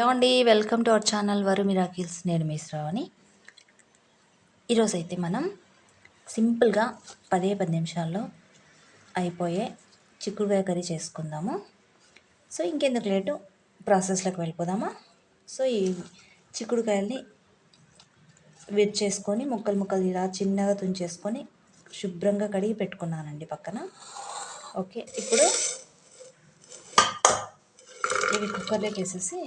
Hello అండి welcome to our channel వరు miracles. నేను మిశ్రావని ఈరోజు అయితే మనం సింపుల్గా పదే పది నిమిషాల్లో అయిపోయే చిక్కుడుకాయ కర్రీ చేసుకుందాము. సో ఇంకెందుకు లేటు? ప్రాసెస్లోకి వెళ్ళిపోదామా? సో ఈ చిక్కుడుకాయల్ని వెట్ చేసుకొని ముక్కలు ముక్కలు ఇలా చిన్నగా తుంచేసుకొని శుభ్రంగా కడిగి పెట్టుకున్నానండి పక్కన. ఓకే ఇప్పుడు ఇవి కుక్కర్లోకి వేసేసి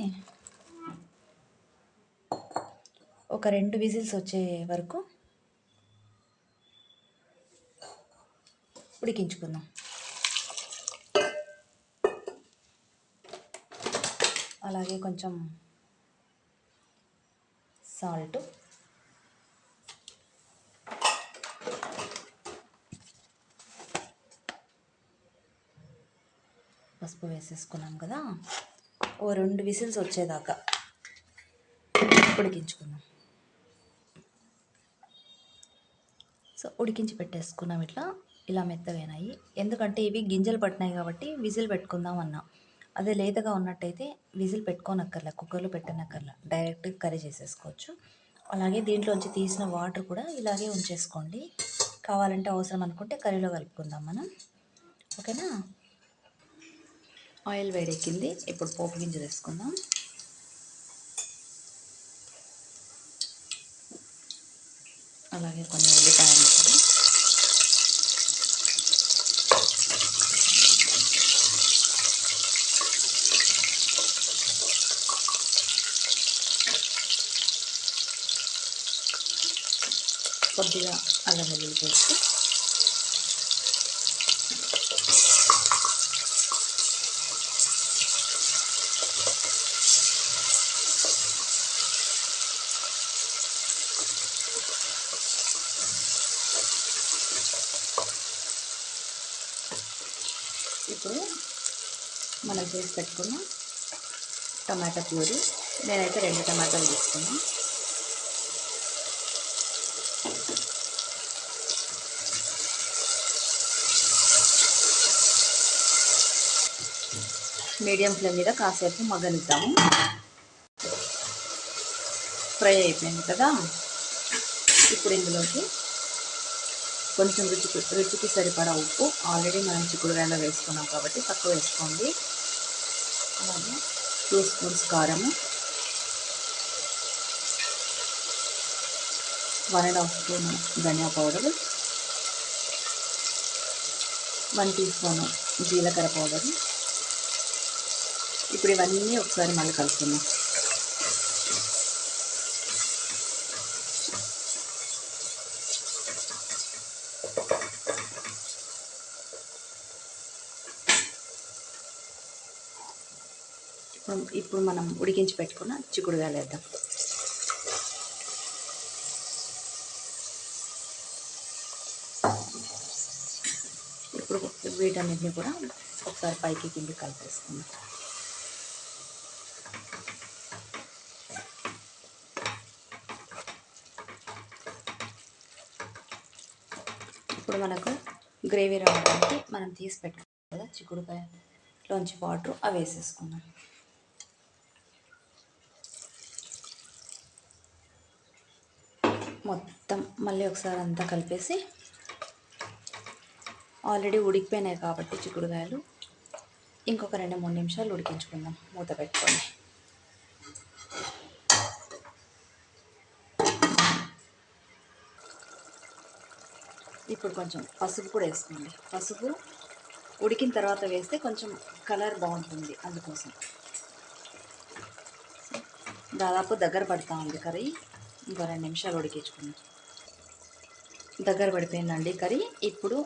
ఒక రెండు విజిల్స్ వచ్చే వరకు ఉడికించుకుందాం. అలాగే కొంచెం సాల్ట్. పసుపు వేసేసుకున్నాం కదా. ఓ రెండు విసిల్స్ వచ్చేదాకా ఉడికించుకుందాం. సో ఉడికించి పెట్టేసుకున్నాం ఇట్లా. ఇలా మెత్తగైనాయి ఎందుకంటే ఇవి గింజలు పట్టినాయి కాబట్టి విజిల్ పెట్టుకుందాం అన్నా. అదే లేతగా ఉన్నట్టయితే విజిల్ పెట్టుకోనక్కర్లా కుక్కర్లో పెట్టనక్కర్లా. డైరెక్ట్ కర్రీ చేసేసుకోవచ్చు. అలాగే దీంట్లోంచి తీసిన వాటర్ కూడా ఇలాగే ఉంచేసుకోండి. కావాలంటే అవసరం అనుకుంటే కర్రీలో కలుపుకుందాం మనం. ఓకేనా? ఆయిల్ వేడెక్కింది. ఇప్పుడు పోపు గింజలు వేసుకుందాం. అలాగే కొన్ని ఉల్లిపాయలు కూడా కొద్దిగా అల్లం వెల్లుల్లి పేస్ట్. ఇప్పుడు మనం చేసి పెట్టుకున్న టమాటా ప్యూరీ. నేనైతే రెండు టమాటాలు తీసుకున్నాను మీడియం ఫ్లేమ్ మీద కాసేపు మగ్గనిద్దాము. ఫ్రై అయిపోయింది కదా. ఇప్పుడు ఇందులోకి కొంచెం రుచి రుచికి సరిపడా ఉప్పు. ఆల్రెడీ మనం చిక్కుడుగాయలో వేసుకున్నాం కాబట్టి తక్కువ వేసుకోండి. అలాగే టూ స్పూన్స్ కారము. వన్ అండ్ హాఫ్ స్పూన్ ధనియా పౌడర్. వన్ టీ స్పూన్ జీలకర్ర పౌడరు. ఇప్పుడు ఇవన్నీ ఒకసారి మళ్ళీ కలుపుకుందాం. ఇప్పుడు మనం ఉడికించి పెట్టుకున్న చిక్కుడుగాయలు వేద్దాం. ఇప్పుడు వీటన్నిటిని కూడా ఒకసారి పైకి కింది కలిపేసుకుందాం. ఇప్పుడు మనకు గ్రేవీ రావడానికి మనం తీసి పెట్టుకున్నాం కదా చిక్కుడుకాయలోంచి వాటర్ అవి వేసేసుకున్నాం మొత్తం మళ్ళీ ఒకసారి అంతా కలిపేసి ఆల్రెడీ ఉడికిపోయినాయి కాబట్టి చిక్కుడుకాయలు. ఇంకొక రెండు మూడు నిమిషాలు ఉడికించుకుందాం మూత పెట్టుకొని. ఇప్పుడు కొంచెం పసుపు కూడా వేసుకోండి. పసుపు ఉడికిన తర్వాత వేస్తే కొంచెం కలర్ బాగుంటుంది అందుకోసం. దాదాపు దగ్గర పడుతూ ఉంది కర్రీ. ఇంకో రెండు నిమిషాలు ఉడికించుకుందాం. దగ్గర పడిపోయిందండి కర్రీ. ఇప్పుడు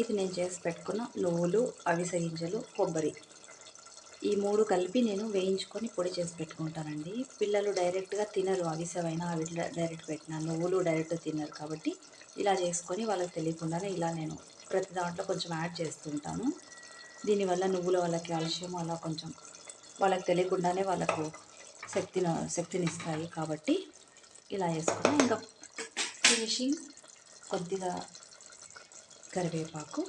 ఇది నేను చేసి పెట్టుకున్న నువ్వులు అవిసగింజలు కొబ్బరి. ఈ మూడు కలిపి నేను వేయించుకొని పొడి చేసి పెట్టుకుంటానండి. పిల్లలు డైరెక్ట్గా తినరు అవిసెవైనా అవి డైరెక్ట్ పెట్టిన నువ్వులు డైరెక్ట్ తినరు కాబట్టి ఇలా చేసుకొని వాళ్ళకి తెలియకుండానే ఇలా నేను ప్రతి దాంట్లో కొంచెం యాడ్ చేస్తుంటాను. దీనివల్ల నువ్వుల వాళ్ళకి కాల్షియం అలా కొంచెం వాళ్ళకి తెలియకుండానే వాళ్ళకు శక్తిని శక్తినిస్తాయి కాబట్టి ఇలా వేసుకుని ఇంకా ఫినిషింగ్ కొద్దిగా కరివేపాకు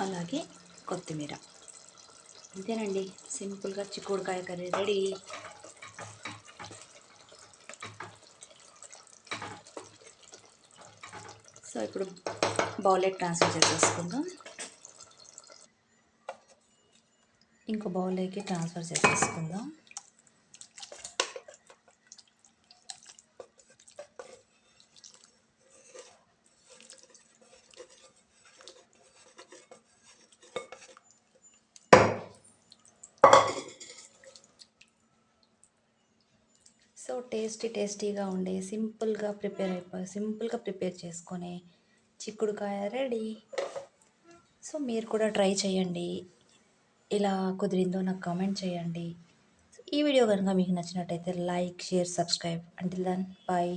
అలాగే కొత్తిమీర. అంతేనండి. సింపుల్గా చిక్కుడుకాయ కర్రీ రెడీ. సో ఇప్పుడు బౌలెట్ ట్రాన్స్ఫర్ చేసేసుకుందాం. ఇంకో బౌల్లోకి ట్రాన్స్ఫర్ చేసేసుకుందాం. సో టేస్టీ టేస్టీగా ఉండే సింపుల్గా ప్రిపేర్ అయిపోయి సింపుల్గా ప్రిపేర్ చేసుకొని చిక్కుడుకాయ రెడీ. సో మీరు కూడా ట్రై చేయండి. ఇలా కుదిరిందో నాకు కామెంట్ చేయండి. ఈ వీడియో కనుక మీకు నచ్చినట్టయితే like share subscribe. Until then bye